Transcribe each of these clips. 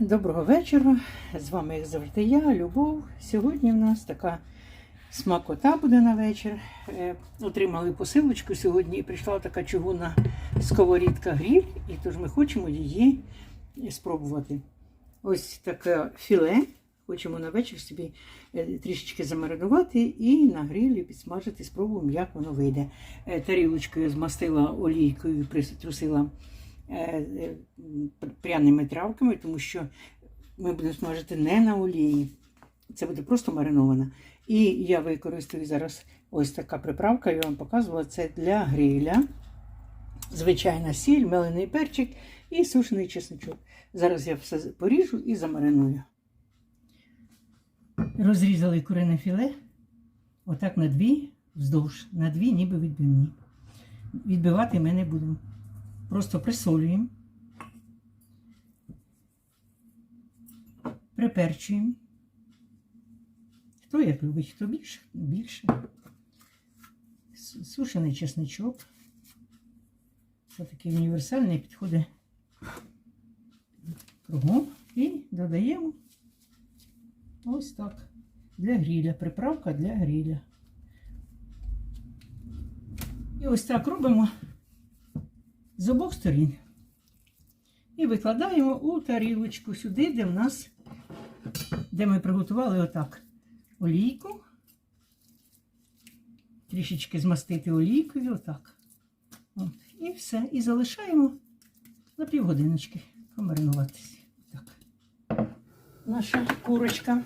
Доброго вечора. З вами, як завжди, я, Любов. Сьогодні в нас така смакота буде на вечір. Е, Отримали посилочку сьогодні і прийшла така чугунна сковорідка гріль, і тож ми хочемо її спробувати. Ось таке філе. Хочемо на вечір собі е, трішечки замаринувати і на грилі підсмажити, спробуємо, як воно вийде. Е, Тарілочкою змастила олійкою, притрусила пряними травками, тому що ми будемо смажити не на олії. Це буде просто маринована. І я використаю зараз ось така приправка, я вам показувала, це для гриля. Звичайна сіль, мелений перчик і сушений чесночок. Зараз я все поріжу і замариную. Розрізали курине філе, отак на дві, вздовж, на дві, ніби відбивні. Відбивати ми не будемо. Просто присолюємо, приперчуємо. Хто як любить, хто більше, більше. Сушений чесничок. Це такий універсальний підходить кругом. І додаємо ось так. Для гріля. Приправка для гріля. І ось так робимо з обох сторін. І викладаємо у тарілочку сюди, де в нас, де ми приготували отак олійку. Трішечки змастити олійкою, отак. От. І все. І залишаємо на півгодиночки помаринуватися. Так. Наша курочка.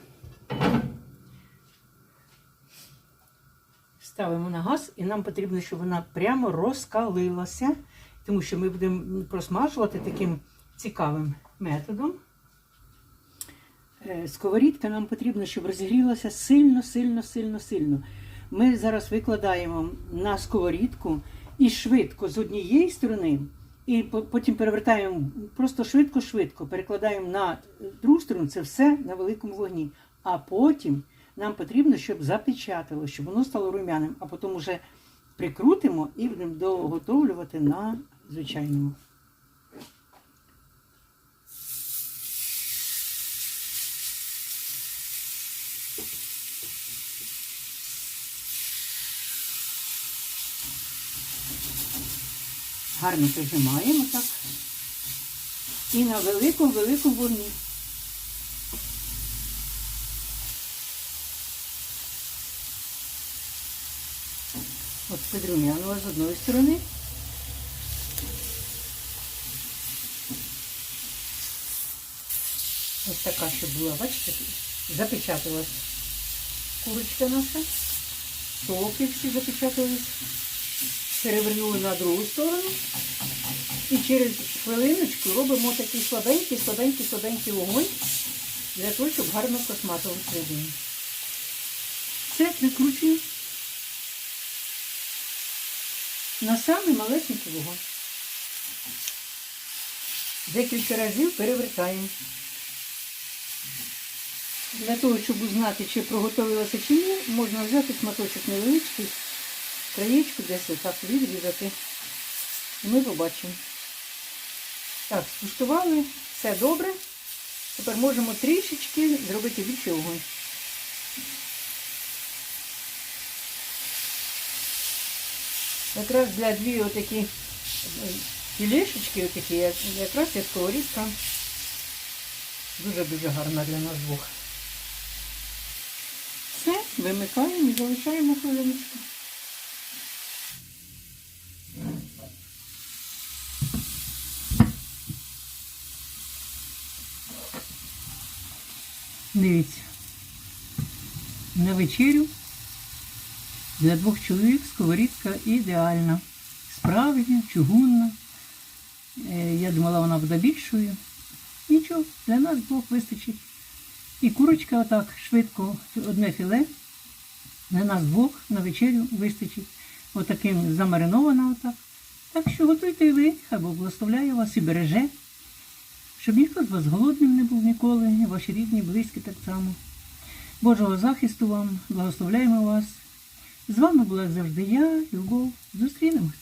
Ставимо на газ, і нам потрібно, щоб вона прямо розкалилася, тому що ми будемо просмажувати таким цікавим методом. Е, Сковорідка нам потрібно, щоб розігрілася сильно, сильно, сильно, сильно. Ми зараз викладаємо на сковорідку і швидко з однієї сторони, і потім перевертаємо просто швидко-швидко, перекладаємо на другу сторону, це все на великому вогні. А потім нам потрібно, щоб запечатало, щоб воно стало рум'яним, а потім вже прикрутимо і будемо доготовлювати на звичайному. Гарно прижимаємо так. І на великому великому вогні. От підрум'янула з одної сторони. Ось така, щоб була, бачите, запечаталась курочка наша. Соки всі запечатались. Перевернули на другу сторону. І через хвилиночку робимо такий слабенький, слабенький, слабенький вогонь для того, щоб гарно просмажував всередині. Все, прикручуємо на самий малесенький вогонь. Декілька разів перевертаємо. Для того, щоб узнати, чи проготовилося чи ні, можна взяти шматочок невеличкий, краєчку десь отак відрізати. І ми побачимо. Так, скуштували, все добре. Тепер можемо трішечки зробити більший вогонь. Якраз для дві отакі е, філешечки, отакі, якраз ця сковорідка дуже-дуже гарна для нас двох. Все, вимикаємо і залишаємо хвилиночку. Дивіться. На вечерю для двох чоловік сковорідка ідеальна. Справжня, чугунна. Е, Я думала, вона буде більшою. Нічого, для нас двох вистачить. І курочка отак швидко, одне філе. Для нас двох на вечерю вистачить. Отаким замаринована отак. Так що готуйте і ви, хай Бог благословляє вас і береже. Щоб ніхто з вас голодним не був ніколи, ваші рідні, близькі так само. Божого захисту вам, благословляємо вас. З вами була завжди я, Любов. Зустрінемось.